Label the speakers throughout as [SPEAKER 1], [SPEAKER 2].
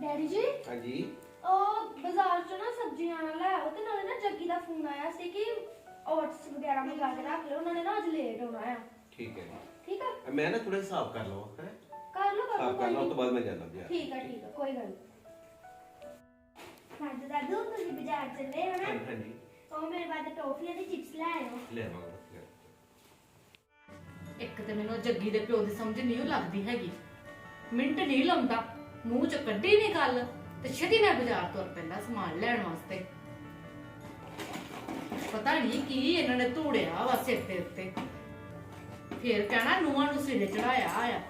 [SPEAKER 1] Daddy ਜੀ?
[SPEAKER 2] ਹਾਂਜੀ।
[SPEAKER 1] ਉਹ ਬਾਜ਼ਾਰ ਚੋਂ ਨਾ ਸਬਜ਼ੀਆਂ ਲੈ ਆਓ ਤੇ ਨਾਲੇ ਨਾ ਜੱਗੀ ਦਾ ਫੋਨ ਆਇਆ ਸੀ ਕਿ ਓਟਸ ਵਗੈਰਾ ਮੰਗਾ ਕੇ ਰੱਖ ਲਓ ਉਹਨਾਂ ਨੇ ਨਾ ਅੱਜ ਲੇਟ ਆਉਣਾ ਆ।
[SPEAKER 2] ਠੀਕ ਹੈ ਜੀ।
[SPEAKER 1] ਠੀਕ ਆ?
[SPEAKER 2] ਮੈਂ ਨਾ ਥੋੜਾ ਹਿਸਾਬ ਕਰ ਲਵਾਂ ਹੈ?
[SPEAKER 1] ਕਰ ਲਓ ਕਰ ਲਓ
[SPEAKER 2] ਹਿਸਾਬ ਕਰ
[SPEAKER 1] ਕੋਈ
[SPEAKER 2] ਲਵਾਂ ਉਸ ਤੋਂ ਬਾਅਦ ਮੈਂ ਜਾਣਾ ਜੀ
[SPEAKER 1] ਠੀਕ ਆ ਠੀਕ ਆ ਕੋਈ ਗੱਲ ਨਹੀਂ। ਹਾਂਜੀ ਦਾਦੂ ਤੁਸੀਂ ਬਾਜ਼ਾਰ ਚੱਲੇ ਹੋ ਨਾ?
[SPEAKER 2] ਹਾਂਜੀ ਹਾਂਜੀ।
[SPEAKER 1] ਉਹ ਮੇਰੇ ਬਾਅਦ ਟੋਫੀਆਂ ਦੇ ਚਿਪਸ ਲੈ ਆਇਓ।
[SPEAKER 2] ਲੈ ਆਵਾਂਗਾ।
[SPEAKER 3] ਇੱਕ ਤੇ ਮੈਨੂੰ ਜੱਗੀ ਦੇ ਪਿਓ ਦੀ ਸਮਝ ਨਹੀਂ ਲੱਗਦੀ ਹੈਗੀ। ਮਿੰਟ ਨਹੀਂ ਲਾਉਂਦਾ। ਮੂੰਹ ਚ ਕੱਢੀ ਨਹੀਂ ਗੱਲ ਤੇ ਛੇਤੀ ਨਾਲ ਬਾਜ਼ਾਰ ਤੁਰ ਪੈਂਦਾ ਸਮਾਨ ਲੈਣ ਵਾਸਤੇ। ਪਤਾ ਨਹੀਂ ਕੀ ਇਹਨਾਂ ਨੇ ਧੂੜਿਆ ਵਾ ਸਿਰ ਤੇ ਉੱਤੇ। ਫੇਰ ਕਹਿਣਾ ਨੂੰਹਾਂ ਨੂੰ ਸਿਰੇ ਚੜਾਇਆ ਆ।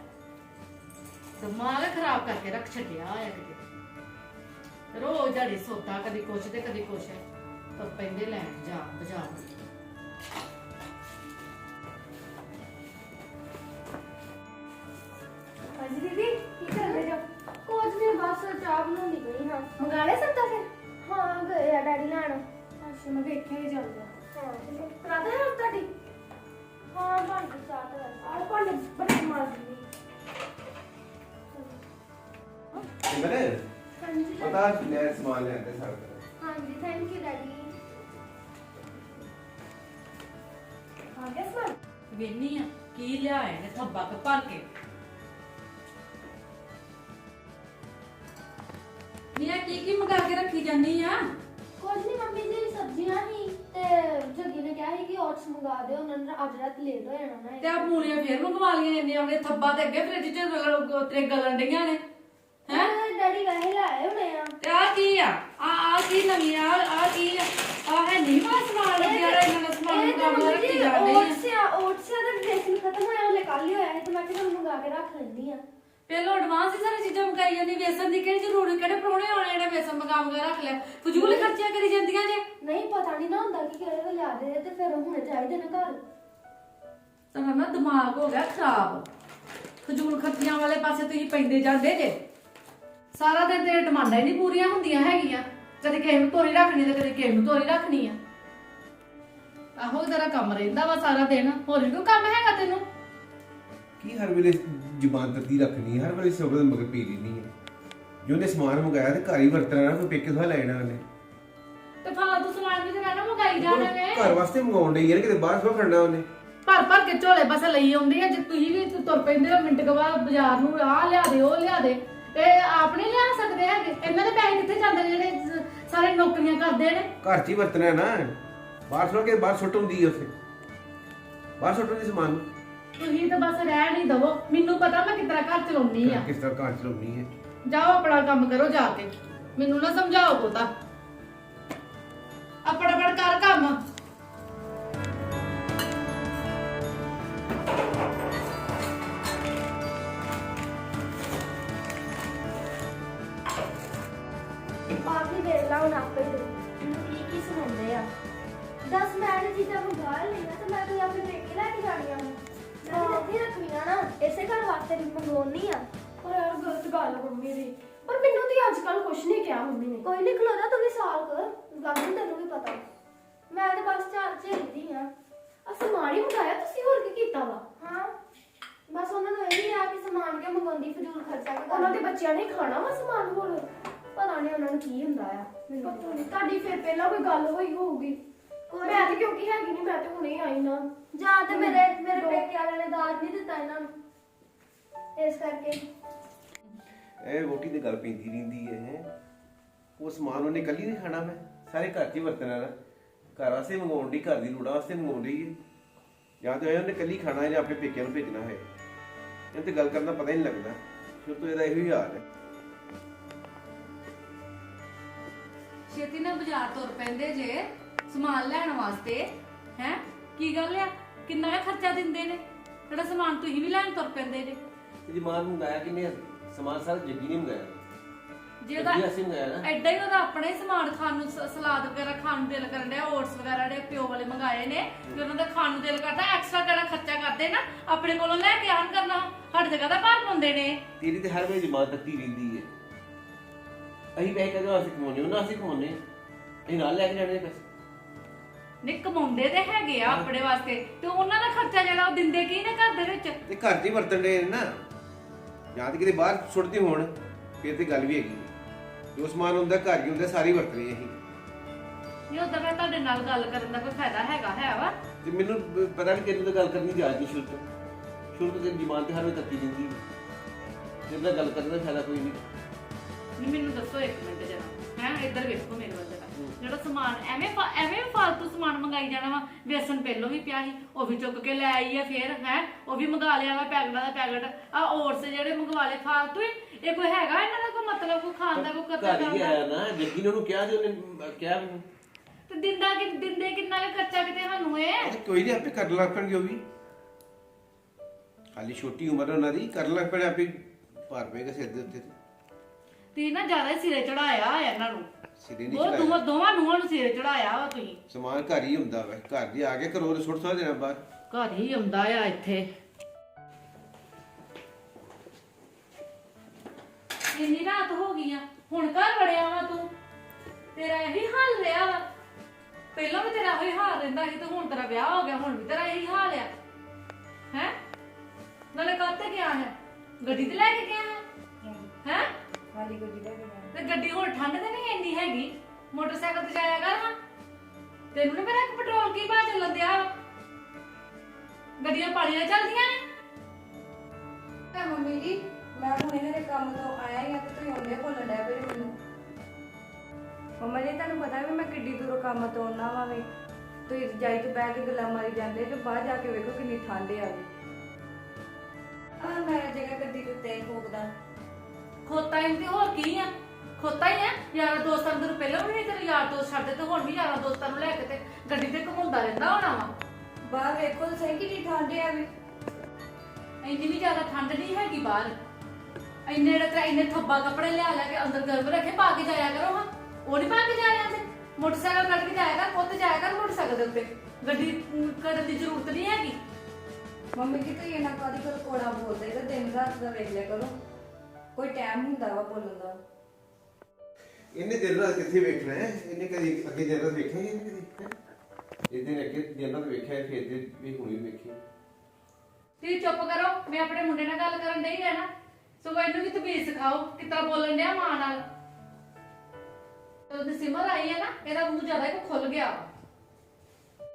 [SPEAKER 3] ਦਿਮਾਗ ਖਰਾਬ ਕਰਕੇ ਰੱਖ ਛੱਡਿਆ ਆ ਕਿਤੇ ਰੋਜ਼ ਦਿਹਾੜੀ ਸੌਦਾ ਕਦੀ ਕੁਛ ਤੇ ਕਦੀ ਕੁਛ ਤੁਰ ਪੈਂਦੇ ਲੈਣ ਜਾ ਬਾਜ਼ਾਰ।
[SPEAKER 2] ਸਿਮਰ
[SPEAKER 1] ਹਾਂਜੀ
[SPEAKER 2] ਪਤਾ ਲੈ ਸਮਾਨ ਲੈ ਤੇ ਸਾਰਾ?
[SPEAKER 1] ਹਾਂਜੀ ਥੈਂਕ ਯੂ ਡੈਡੀ। ਆ ਗਿਆ ਸਰ
[SPEAKER 3] ਵੇਨੀ ਆ ਕੀ ਲਿਆਏ ਨੇ ਥੱਬਾ ਕੇ ਭਰ ਕੇ? ਨੀਆ ਕੀ ਕੀ ਮੰਗਾ ਕੇ ਰੱਖੀ ਜਾਨੀ ਆ?
[SPEAKER 1] ਕੁਝ ਨਹੀਂ ਮੰਮੀ ਜੀ ਸਬਜ਼ੀਆਂ ਹੀ ਤੇ ਜੱਗੀ ਨੇ ਕਿਹਾ ਸੀ ਕਿ ਓਟਸ ਮੰਗਾ ਦਿਓ ਉਹਨਾਂ ਨੇ ਅੱਜ ਰਾਤ ਲੇਟ ਹੋ ਜਾਣਾ ਨਾ।
[SPEAKER 3] ਤੇ ਆ ਮੂਲੀਆਂ ਫੇਰ ਮੰਗਵਾ ਲੀਆਂ ਇੰਨੀਆਂ ਉਹਨੇ ਥੱਬਾ ਤੇ ਅੱਗੇ ਫ੍ਰਿਜ 'ਚ ਰਗੜ- ਤੇਰੇ ਗਲਣ ਡਈਆਂ ਨੇ ਹੈ
[SPEAKER 1] ਹੈਂ ਡੈਡੀ ਵੈਸੇ ਲਾਏ ਹੋਣੇ ਆ
[SPEAKER 3] ਤੇ ਆ ਕੀ ਆ ਆ ਆ ਕੀ ਨਵੀਂ ਆ ਆ ਕੀ ਆ? ਆ ਹੈ ਨਹੀਂ ਵਾ ਸਮਾਨ ਲੱਗਿਆ ਇਹਨਾਂ ਨੇ ਸਮਾਨ
[SPEAKER 1] ਮੰਮੀ
[SPEAKER 3] ਰੱਖੀ ਜਾਂਦੇ
[SPEAKER 1] ਓਟਸ ਆ। ਓਟਸ ਦਾ ਬੇਸਨ ਖਤਮ ਹੋਇਆ ਉਹਲੇ ਕੱਲ ਹੀ ਹੋਇਆ ਸੀ ਤੇ ਮੈਂ ਕਿਹਾ ਮੰਗਾ ਕੇ ਰੱਖ ਲੈਂਦੀ ਆ
[SPEAKER 3] ਪਹਿਲਾਂ ਐਡਵਾਂਸ ਹੀ ਸਾਰੀ ਚੀਜ਼ਾਂ ਮੰਗਾਈ ਜਾਂਦੀ ਵੇਸਣ ਦੀ ਕਿਹੜੀ ਜ਼ਰੂਰੀ ਕਿਹੜੇ ਪ੍ਰਾਹੁਣੇ ਆਉਣੇ ਜਿਹੜੇ ਵੇਸਣ ਮੰਗਾ ਮੰਗਾ ਰੱਖ ਲਿਆ? ਫਜ਼ੂਲ ਖਰਚੀਆਂ ਕਰੀ ਜਾਂਦੀਆਂ ਜੇ।
[SPEAKER 1] ਨਹੀਂ ਪਤਾ ਨਹੀਂ ਨਾ ਹੁੰਦਾ ਕਿ ਕਿਹੜੇ ਵੇਲੇ ਆ ਦੇ ਤੇ ਫਿਰ ਹੁਣੇ ਚਾਹੀਦੇ ਨੇ ਘਰ।
[SPEAKER 3] ਤਾਂ ਨਾ ਦਿਮਾਗ ਹੋ ਗਿਆ ਖਰਾਬ। ਫਜ਼ੂਲ ਖਰਚੀਆਂ ਵਾਲੇ ਪਾਸੇ ਤੁਸੀਂ ਪੈਂਦੇ ਜਾਂਦੇ ਜੇ। ਸਾਰਾ ਦਿਨ ਤੇਰੇ ਡਿਮਾਂਡਾਂ ਹੀ ਨਹੀਂ ਪੂਰੀਆਂ ਹੁੰਦੀਆਂ ਹੈਗੀਆਂ। ਕਦੇ ਕਿਸੇ ਨੂੰ ਤੋਰੀ ਰੱਖਣੀ ਤੇ ਕਦੇ ਕਿਸੇ ਨੂੰ ਤੋਰੀ ਰੱਖਣੀ ਆ। ਆਹੋ ਤੇਰਾ ਕੰਮ ਰਹਿੰਦਾ ਵਾ ਸਾਰਾ ਦਿਨ। ਹੋਰ ਵੀ ਕੋਈ ਕੰਮ ਹੈਗਾ ਤੈਨੂੰ?
[SPEAKER 2] ਕੀ ਹਰ ਵੇਲੇ ਜ਼ੁਬਾਨ ਤੱਤੀ ਰੱਖਣੀ ਹੈ, ਹਰ ਵੇਲੇ ਸਬਦ ਮਗਰ ਪੀ ਲੈਣੀ ਹੈ ਜੋ ਉਹਨੇ ਸਮਾਨ ਮੰਗਾਇਆ ਤੇ ਘਰ ਹੀ ਵਰਤਣਾ ਨਾ ਕੋਈ ਪੇਕੇ ਤੋਂ ਲੈਣਾ ਉਹਨੇ।
[SPEAKER 3] ਤੇ ਫਾਲਤੂ ਸਮਾਨ ਵੀ ਤੇ ਰਹਿਣਾ ਮੰਗਾਈ ਜਾਣਗੇ
[SPEAKER 2] ਘਰ ਵਾਸਤੇ ਮੰਗਾਉਣ ਡਈ ਯਾਰ ਕਿਤੇ ਬਾਹਰ ਸੋ ਖੜਨਾ ਉਹਨੇ।
[SPEAKER 3] ਭਰ ਭਰ ਕੇ ਝੋਲੇ ਬਸ ਲਈ ਆਉਂਦੀ ਆ ਜੇ ਤੁਸੀਂ ਵੀ ਤੁਰ ਪੈਂਦੇ ਹੋ ਮਿੰਟ ਕੁ ਬਾਅਦ ਬਾਜ਼ਾਰ ਨੂੰ ਆਹ ਲਿਆ ਦੇ ਉਹ ਲਿਆ ਦੇ। ਇਹ ਆਪ ਨਹੀਂ ਲਿਆ ਸਕਦੇ ਹੈਗੇ। ਇਹਨਾਂ ਦੇ ਪੈਸੇ ਕਿੱਥੇ ਜਾਂਦੇ ਨੇ ਜਿਹੜੇ ਸਾਰੇ ਨੌਕਰੀਆਂ ਕਰਦੇ ਨੇ।
[SPEAKER 2] ਘਰ 'ਚ ਹੀ ਵਰਤਣਾ ਹੈ ਨਾ। ਬਾਹਰ ਸੋ ਕੇ ਬਾਹਰ ਸੁੱਟ ਹੁੰਦੀ ਹੈ ਉੱਥੇ। ਬਾਹਰ ਸੁੱਟ ਹੁੰਦੀ ਸਮਾਨ। ਨੂੰ
[SPEAKER 3] ਤੁਸੀਂ ਤਾਂ ਬਸ ਰਹਿ ਨਹੀਂ ਦਵੋ। ਮੈਨੂੰ ਪਤਾ ਮੈਂ ਕਿਤਨਾ ਘਰ ਚਲਾਉਣੀ ਆ
[SPEAKER 2] ਕਿਸ ਤਰ੍ਹਾਂ ਘਰ ਚਲਾਉਣੀ ਹੈ।
[SPEAKER 3] ਜਾਓ ਆਪਣਾ ਕੰਮ ਕਰੋ ਜਾ ਕੇ। ਮੈਨੂੰ ਨਾ ਸਮਝਾਓ ਕੋਤਾ ਆਪਣਾ ਆਪਣਾ ਕਰ ਕੰਮ।
[SPEAKER 4] ਗੱਲ ਮੰਮੀ ਦੀ। ਪਰ ਮੈਨੂੰ ਤੇ ਅੱਜ ਕੱਲ ਕੁਛ ਨਹੀਂ ਕਿਹਾ ਮੰਮੀ ਨੇ।
[SPEAKER 1] ਕੋਈ ਨਹੀਂ ਖਲੋਦਾ ਤੂੰ ਵੀ ਸਾਲ ਕਰ ਗੱਲ ਤੈਨੂੰ ਵੀ ਪਤਾ। ਮੈਂ ਤਾਂ ਬਸ ਚਾਰ ਝੇਲਦੀ ਆ।
[SPEAKER 4] ਆ ਸਮਾਨ ਹੀ ਮੰਗਾਇਆ ਤੁਸੀਂ ਹੋਰ ਕੀ ਕੀਤਾ ਵਾ?
[SPEAKER 1] ਹਾਂ। ਬਸ ਉਹਨਾਂ ਨੂੰ ਇਹ ਆ ਕਿ ਸਮਾਨ ਕੇ ਮੰਗਵਾਉਂਦੀ ਫਜ਼ੂਲ ਖਰਚਾ ਕਿ
[SPEAKER 4] ਉਹਨਾਂ ਦੇ ਬੱਚਿਆਂ ਨੇ ਖਾਣਾ ਵਾ ਸਮਾਨ ਹੋਰ?
[SPEAKER 1] ਪਤਾ ਨਹੀਂ ਉਹਨਾਂ ਨੂੰ ਕੀ ਹੁੰਦਾ ਆ। ਮੈਨੂੰ
[SPEAKER 4] ਪਤਾ ਨਹੀਂ ਤੁਹਾਡੀ ਫਿਰ ਪਹਿਲਾਂ ਕੋਈ ਗੱਲ ਹੋਈ ਹੋਊਗੀ।
[SPEAKER 1] ਕੋਈ
[SPEAKER 4] ਮੈਂ ਤੇ ਕਿਉਂਕਿ ਹੈਗੀ ਨਹੀਂ ਮੈਂ ਤੇ ਹੁਣੇ ਆਈ ਨਾ
[SPEAKER 1] ਜਾਂ ਤੇ ਮੇਰੇ ਮੇਰੇ ਪੇਕੇ ਵਾਲਿਆਂ ਨੇ ਦਾਜ ਨਹੀਂ ਦਿੱਤਾ ਇਹਨਾਂ ਨੂੰ। ਇਸ ਕਰਕੇ।
[SPEAKER 2] ਇਹ ਰੋਟੀ ਦੀ ਗੱਲ ਪੈਂਦੀ ਰਹਿੰਦੀ ਹੈ। ਹੈਂ। ਉਹ ਸਮਾਨ ਉਹਨੇ ਕੱਲੀ ਨਹੀਂ ਖਾਣਾ ਮੈਂ ਸਾਰੇ ਘਰ 'ਚ ਹੀ ਵਰਤਣਾ ਨਾ ਘਰ ਵਾਸਤੇ ਮੰਗਾਉਣ ਦੀ ਘਰ ਦੀ ਲੋੜਾਂ ਵਾਸਤੇ ਮੰਗਾਉਣ ਦੀ ਹੈ। ਜਾਂ ਤੇ ਉਹਨੇ ਕੱਲੀ ਖਾਣਾ ਹੈ ਜਾਂ ਆਪਣੇ ਪੇਕਿਆਂ ਨੂੰ ਭੇਜਣਾ ਹੈ ਇਹ ਤੇ ਗੱਲ ਕਰਨ ਪਤਾ ਹੀ ਨਹੀਂ ਲੱਗਦਾ। ਤੋਂ ਇਹਦਾ ਇਹੋ ਹੀ ਹਾਲ ਹੈ।
[SPEAKER 3] ਛੇਤੀ ਨਾਲ ਬਾਜ਼ਾਰ ਤੁਰ ਪੈਂਦੇ ਜੇ ਸਮਾਨ ਲੈਣ ਵਾਸਤੇ। ਹੈ? ਕੀ ਗੱਲ ਆ? ਕਿੰਨਾ ਖਰਚਾ ਦਿੰਦੇ ਨੇ? ਜਿਹੜਾ ਸਮਾਨ ਤੁਸੀਂ ਵੀ ਲੈਣ ਤੁਰ ਪੈਂਦੇ ਜੇ।
[SPEAKER 2] ਜਮਾਨ ਮੰਗਾਇਆ ਕਿੰਨੇ ਸਮਾਨ ਸਾਰਾ ਜੱਗੀ ਨੇ ਮੰਗਾਇਆ।
[SPEAKER 3] ਜੇ ਉਹਦਾ
[SPEAKER 2] ਜੱਗੀ ਅਸੀਂ ਮੰਗਾਇਆ ਨਾ।
[SPEAKER 3] ਐਡਾ ਹੀ ਉਹਦਾ ਆਪਣੇ ਸਮਾਨ ਖਾਣ ਨੂੰ ਸ- ਸਲਾਦ ਵਗੈਰਾ ਖਾਣ ਨੂੰ ਦਿਲ ਕਰਨ ਡਿਆ ਓਟਸ ਵਗੈਰਾ ਜਿਹੜੇ ਪਿਓ ਵਾਲੇ ਮੰਗਾਏ ਨੇ ਕਿ ਉਹਨਾਂ ਦਾ ਖਾਣ ਨੂੰ ਦਿਲ ਕਰਦਾ ਐਕਸਟਰਾ ਕਿਹੜਾ ਖਰਚਾ ਕਰਦੇ ਨਾ ਆਪਣੇ ਕੋਲੋਂ ਲੈ ਕੇ ਆਣ ਕਰਨਾ ਹਰ ਜਗ੍ਹਾ ਦਾ ਭਾਰ ਪਾਉਂਦੇ ਨੇ।
[SPEAKER 2] ਤੇਰੀ ਤੇ ਹਰ ਵੇਲੇ ਜਮਾਨ ਤੱਤੀ ਰਹਿੰਦੀ ਹੈ ਅਸੀਂ ਪੈਸੇ ਕਦੋਂ ਅਸੀਂ ਕਮਾਉਣੇ ਉਹਨਾਂ ਅਸੀਂ ਕਮਾਉਣੇ ਅਸੀਂ ਨਾਲ ਲੈ ਕੇ ਜਾਣੇ ਪੈਸੇ।
[SPEAKER 3] ਨੇ ਕਮਾਉਂਦੇ ਤੇ ਹੈਗੇ ਆ ਆਪਣੇ ਵਾਸਤੇ ਤੇ ਉਹਨਾਂ ਦਾ ਖਰਚਾ ਜਿਹੜਾ ਉਹ ਦਿੰਦੇ ਕੀ ਨੇ ਘਰ ਦੇ ਵਿੱਚ?
[SPEAKER 2] ਤੇ ਘਰ 'ਚ ਹੀ ਵਰਤਣ ਦੇ ਨਾ। ਜਾਂ ਤੇ ਕਿਤੇ ਬਾਹਰ ਸੁੱਟਦੇ ਹੋਣ ਫਿਰ ਤੇ ਗੱਲ ਵੀ ਹੈਗੀ ਹੈ। ਜੋ ਸਮਾਨ ਹੁੰਦਾ ਘਰ ਹੀ ਹੁੰਦਾ ਸਾਰੀ ਵਰਤਣੀ ਅਸੀਂ।
[SPEAKER 3] ਨਹੀਂ ਉਦਾਂ ਮੈਂ ਤੁਹਾਡੇ ਨਾਲ ਗੱਲ ਕਰਨ ਦਾ ਕੋਈ ਫਾਇਦਾ ਹੈਗਾ ਹੈ ਵਾ?
[SPEAKER 2] ਤੇ ਮੈਨੂੰ ਪਤਾ ਨਹੀਂ ਕਿਹਨੂੰ ਤਾਂ ਗੱਲ ਕਰਨੀ ਨਹੀਂ ਸ਼ੁਰੂ ਤੋਂ। ਸ਼ੁਰੂ ਤੋਂ ਤੇ ਜ਼ਬਾਨ ਤੇ ਹਰ ਵੇ ਤੱਕੀ ਦਿੰਦੀ ਜੇ ਮੈਂ ਗੱਲ ਕਰਨ ਦਾ ਫਾਇਦਾ ਕੋਈ ਨਹੀਂ।
[SPEAKER 3] ਨਹੀਂ ਮੈਨੂੰ ਦੱਸੋ ਇੱਕ ਮਿੰਟ ਜਰਾ। ਹੈ ਇੱਧਰ ਵੇਖੋ ਮੇਰੇ ਵੱਲ ਜਰਾ। ਜਿਹੜਾ ਸਮਾਨ ਐਵੇਂ ਫਾ- ਐਵੇਂ ਫਾਲਤੂ ਸਮਾਨ ਮੰਗਾਈ ਜਾਣਾ ਵਾ ਵੇਸਣ ਪਹਿਲੋਂ ਵੀ ਪਿਆ ਸੀ ਉਹ ਵੀ ਚੁੱਕ ਕੇ ਲੈ ਆਈ ਆ ਫੇਰ ਹੈ ਉਹ ਵੀ ਮੰਗਾ ਲਿਆ ਵਾ ਪੈਕਟਾਂ ਦਾ ਪੈਕਟ। ਆ ਓਟਸ ਜਿਹੜੇ ਮੰਗਵਾ ਲਏ ਫਾਲਤੂ ਹੀ ਇਹ ਕੋਈ ਹੈਗਾ ਇਹਨਾਂ ਦਾ ਕੋਈ ਮਤਲਬ ਕੋਈ ਖਾਣ ਦਾ ਕੋਈ ਕਰਤਾ
[SPEAKER 2] ਘਰ ਹੀ ਆਇਆ ਨਾ ਜੱਗੀ ਨੇ ਉਹਨੂੰ ਕਿਹਾ ਤੇ ਉਹਨੇ ਕਿਹਾ ਮੈਨੂੰ
[SPEAKER 3] ਤੇ ਦਿੰਦਾ ਕਿ ਦਿੰਦੇ ਕਿੰਨਾ ਕੁ ਖਰਚਾ ਕਿਤੇ ਸਾਨੂੰ ਇਹ?
[SPEAKER 2] ਕੋਈ ਨਹੀਂ ਆਪੇ ਕਰ ਲੱਪਣਗੇ ਉਹ ਵੀ। ਹਾਲੀ ਛੋਟੀ ਉਮਰ ਹੈ ਉਹਨਾਂ ਦੀ ਕਰ ਲੱਪਣ ਆਪੇ ਭਾਰ ਪਏਗਾ ਸਿਰ ਦੇ ਉੱਤੇ। ਤੇ।
[SPEAKER 3] ਤੀ ਨਾ ਜ਼ਿਆਦਾ ਹੀ ਸਿਰੇ ਚੜਾਇਆ ਆ ਇਹਨਾਂ ਨੂੰ।
[SPEAKER 2] ਸਿਰੇ ਨਹੀਂ
[SPEAKER 3] ਉਹ
[SPEAKER 2] ਚੜਾਇਆ
[SPEAKER 3] ਦੋਵਾਂ ਨੂੰਹਾਂ ਨੂੰ ਸਿਰੇ ਚੜਾਇਆ ਵਾ ਤੁਸੀਂ।
[SPEAKER 2] ਸਮਾਨ ਘਰ ਹੀ ਹੁੰਦਾ ਵਾ। ਘਰ ਦੀ ਆ ਕੇ ਘਰੋਂ ਸੁੱਟ ਸੁੱਟ ਦੇਣਾ ਬਾਹਰ।
[SPEAKER 3] ਘਰ ਹੀ ਆਉਂਦਾ ਆ ਇੱਥੇ। ਇੰਨੀ ਰਾਤ ਹੋ ਗਈ ਆ। ਹੁਣ ਘਰ ਵੜਿਆ ਵਾ ਤੂੰ। ਤੇਰਾ ਇਹੀ ਹਾਲ ਰਿਹਾ ਵਾ। ਪਹਿਲਾਂ ਵੀ ਤੇਰਾ ਇਹੀ ਹਾਲ ਰਹਿੰਦਾ ਸੀ ਤੇ ਹੁਣ ਤੇਰਾ ਵਿਆਹ ਹੋ ਗਿਆ। ਹੁਣ ਵੀ ਤੇਰਾ ਇਹੀ ਹਾਲ ਆ। ਹੈ? ਨਾਲੇ ਕਾਹਤੇ ਗਿਆ ਹੈ? ਗੱਡੀ ਤੇ ਲੈ ਕੇ ਗਿਆ ਹੈ? ਹੈ?
[SPEAKER 1] ਖਾਲੀ ਗੱਡੀ ਲੈ ਕੇ ਜਾਣਾ
[SPEAKER 3] ਤੇ ਗੱਡੀ ਹੁਣ ਠੰਡ ਤੇ ਨਹੀਂ ਇੰਨੀ ਹੈਗੀ? ਮੋਟਰਸਾਈਕਲ ਤੇ ਜਾਇਆ ਕਰ ਹਾਂ। ਤੈਨੂੰ ਨੀ ਪਤਾ ਕਿ ਪੈਟਰੋਲ ਕੀ ਬਾਤ ਚੱਲਣ ਦਿਆ ਵਾ? ਗੱਡੀਆਂ ਪਾਲੀਆਂ ਚੱਲਦੀਆਂ ਨੇ।
[SPEAKER 5] ਤਾਂ ਮੰਮੀ ਜੀ ਮੈਂ ਹੁਣ ਇਹਨਾਂ ਦੇ ਕੰਮ ਤੋਂ ਆਇਆ ਹੀ ਆ ਤੇ ਤੁਸੀਂ ਆਉਂਦੇ ਭੁੱਲਣ ਡਿਆ ਪਏ ਮੈਨੂੰ। ਮੰਮਾ ਜੀ ਤੁਹਾਨੂੰ ਪਤਾ ਵੀ ਮੈਂ ਕਿੱਡੀ ਦੂਰੋਂ ਕੰਮ ਤੋਂ ਆਉਣਾ ਵਾਂ ਵੀ। ਤੁਸੀਂ ਰਜਾਈ 'ਚ ਬਹਿ ਕੇ ਗੱਲਾਂ ਮਾਰੀ ਜਾਂਦੇ ਤੇ ਬਾਹਰ ਜਾ ਕੇ ਵੇਖੋ ਕਿੰਨੀ ਠੰਡ ਆ ਗਈ ਆ ਮੈਂ ਜਗ੍ਹਾ ਗੱਡੀ ਦੇ ਉੱਤੇ ਫੋਕਦਾ।
[SPEAKER 3] ਖੋਤਾ ਤੇ ਹੋਰ ਕੀ ਆ? ਖੋਤਾ ਹੀ ਆ? ਯਾਰਾਂ ਦੋਸਤਾਂ ਨੂੰ ਤੈਨੂੰ ਪਹਿਲਾਂ ਵੀ ਨਹੀਂ ਤੇਰੇ ਯਾਰ ਦੋਸਤ ਛੱਡਦੇ ਤੇ ਹੁਣ ਵੀ ਯਾਰਾਂ ਦੋਸਤਾਂ ਨੂੰ ਲੈ ਕੇ ਤੇ ਗੱਡੀ ਤੇ ਘੁੰਮਦਾ ਰਹਿੰਦਾ ਹੋਣਾ ਵਾ।
[SPEAKER 5] ਬਾਹਰ ਵੇਖੋ ਤਾਂ ਸਹੀ ਕਿੰਨੀ ਠੰਡ ਆ ਵੀ।
[SPEAKER 3] ਇੰਨੀ ਵੀ ਜ਼ਿਆਦਾ ਠੰਡ ਨਹੀਂ ਹੈਗੀ ਬਾਹਰ। ਇੰਨੇ ਜਿਹੜੇ ਤੇ ਇੰਨੇ ਥੱਬਾ ਕੱਪੜੇ ਲਿਆ ਲੈ ਕੇ ਅੰਦਰ ਗਰਮ ਰੱਖੇ ਪਾ ਕੇ ਜਾਇਆ ਕਰੋ ਹਾਂ। ਉਹ ਨਹੀਂ ਪਾ ਕੇ ਜਾਇਆ ਤੇ ਮੋਟਰਸਾਈਕਲ ਕੱਢ ਕੇ ਜਾਇਆ ਕਰ ਪੁੱਤ ਜਾਇਆ ਕਰ ਮੋਟਰਸਾਈਕਲ ਦੇ ਉੱਤੇ। ਗੱਡੀ ਕਰਨ ਦੀ ਜ਼ਰੂਰਤ ਨਹੀਂ ਹੈਗੀ।
[SPEAKER 5] ਮੰਮੀ ਇਹਨਾਂ ਕਾਦੀ ਕੋਲ ਕੋੜਾ ਬੋਲਦੇ? ਤੇ ਦਿਨ ਰਾਤ ਦਾ ਵੇਖ ਲਿਆ ਕਰੋ। ਕੋਈ ਟਾਈਮ ਹੁੰਦਾ ਵਾ ਬੋਲਣ ਦਾ।
[SPEAKER 2] ਇਹਨੇ ਦਿਨ ਰਾਤ ਕਿੱਥੇ ਵੇਖਣਾ ਹੈ? ਇਹਨੇ ਕਦੀ ਅੱਗੇ ਦਿਨ ਰਾਤ ਵੇਖਿਆ ਹੀ ਨਹੀਂ ਕਦੀ? ਹੈਂ? ਇਹਦੇ ਅੱਗੇ ਦਿਨ ਰਾਤ ਵੇਖਿਆ ਫਿਰ ਦੇ ਵੀ ਹੁਣੀ ਵੇਖੀ
[SPEAKER 3] ਤੁਸੀਂ ਚੁੱਪ ਕਰੋ ਮੈਂ ਆਪਣੇ ਮੁੰਡੇ ਨਾਲ ਗੱਲ ਕਰਨ ਡਈ ਆ ਨਾ। ਸਗੋਂ ਇਹਨੂੰ ਵੀ ਤਮੀਜ਼ ਸਿਖਾਓ ਕਿੱਦਾਂ ਬੋਲਣ ਡਿਆ ਮਾਂ ਨਾਲ। ਜਦੋਂ ਸਿਮਰ ਆਈ ਹੈ ਨਾ ਇਹਦਾ ਮੂੰਹ ਜ਼ਿਆਦਾ ਹੀ ਖੁੱਲ ਗਿਆ। ਵਾ।